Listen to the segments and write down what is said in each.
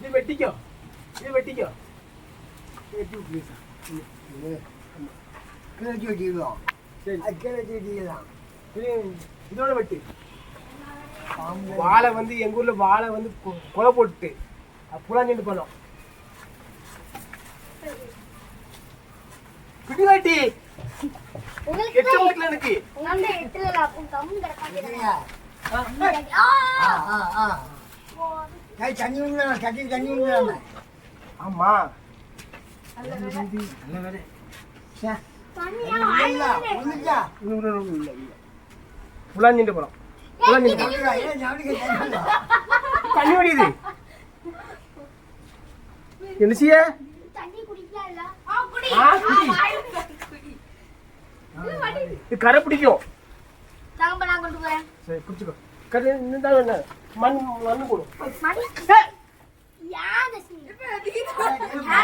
இது வெட்டிக்கோ இது வெட்டிக்கோ வெட்டி விட்டுரு சார் கிழச்சி வெட்டிடுவோம் சரி வெட்டிக்கலாம் இது இதோட வெட்டு வாழை வந்து எங்க ஊர்ல வாழை வந்து கொ- கொலை போட்டு புலாஞ்சிட்டு பண்ணோம் பிடி வாட்டி உங்களுக்கு எட்டு வீட்டுல எனக்கு தண்ணி விடலாம் தண்ணி தண்ணி விடலாம் ஆமா. நல்ல இல்ல. புலாஞ்சிட்டு போறோம் தண்ணி வடியுது. என்ன செய்ய? தண்ணி குடிக்கலாம் இல்ல? ஆ, குடி. இது கரை பிடிக்கும். தாங்க நான் கொண்டு போறேன். சரி குடிச்சுக்கோ. கரை என்ன? மண் மணி.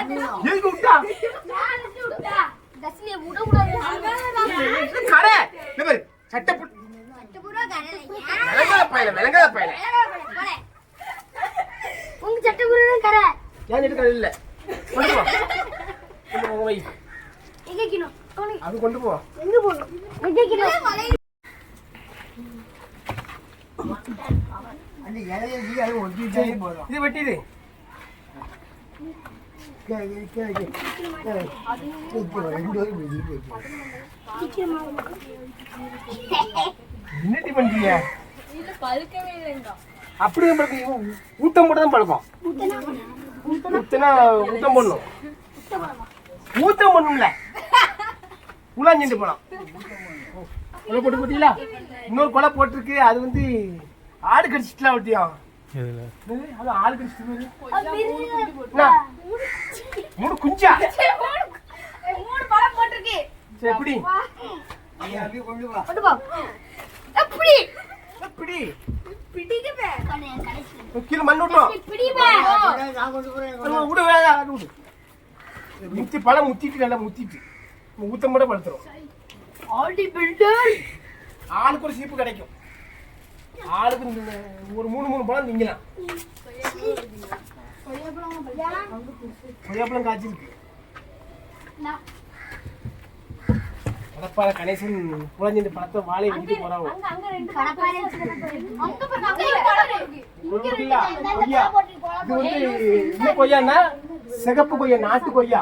விடலாம். எதுக்கு விட்டா? தஸ்மியை விட கூடாது கரை இந்த பாரு சட்டை புட்- பூரா கடலை. விளங்காத பயல விளங்காத பயல. உங்க சட்டை பூரா கரை ஏன் எடுக்க இல்ல? கொண்டு போ. கொண்டு போ, வை எங்க கிலோ அது கொண்டு போ. எங்க போகணும்? எங்க கிலோ அந்த இலையை தூக்கி அது ஒட்டிட்டாலே போதும். இது என்னடி பண்றீங்க? அப்படியே பழக்கம். ஊத்தம் மட்டும் தான் பழக்கம். ஊத்தனா ஊத்தம் பண்ணும் ஊத்தம் பண்ணும்ல உலாஞ்சிட்டு போலாம். கொலை போட்டு போட்டீங்களா இன்னொரு கொலை போட்டிருக்கு. அது வந்து ஆடு கடிச்சிட்டுலாம் வெட்டியும் என்னது? அது ஆடு கடிச்சிட்டு? மூணு குஞ்சா மூணு பழம் போட்டிருக்கு. சரி எப்படி? எப்படி எப்படி பிடிக்குமே. கீழே மண் அது விடு வேலை அது விடு. முத்தி பழம் முத்திட்டு நல்லா முத்திட்டு. ஊத்தம் கூட படுத்துரும் ஆல்டி பில்டர். ஆளுக்கு ஒரு சீப்பு கிடைக்கும். ஆளுக்கு ஒரு மூணு மூணு பழம் திங்கலாம் கொய்யாப்பழம் காய்ச்சிருக்கு. கடப்பாறை கணேசன் குழந்தை பழத்தை வாழை எடுத்து போறாங்க இது கொய்யான்னா சிகப்பு கொய்யா நாட்டு கொய்யா.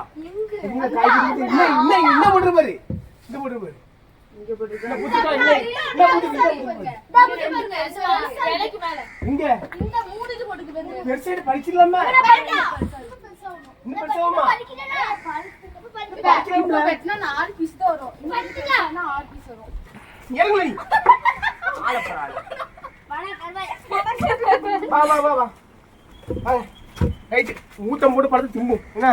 இந்த காய்கறி இன்னும் இன்னும் இன்னும் போட்டு பாரு இந்த போட்டு பாரு இந்த புத்துக்கா இன்னும் இன்னும் படிச்சிடலாமா? நாலு பீஸ் தான் வரும். ஆறு பீஸ் வரும். இறங்குல வா வா வா வா. ரைட்டு ஊத்தம் போட்டு படுத்து தும்பும். என்ன?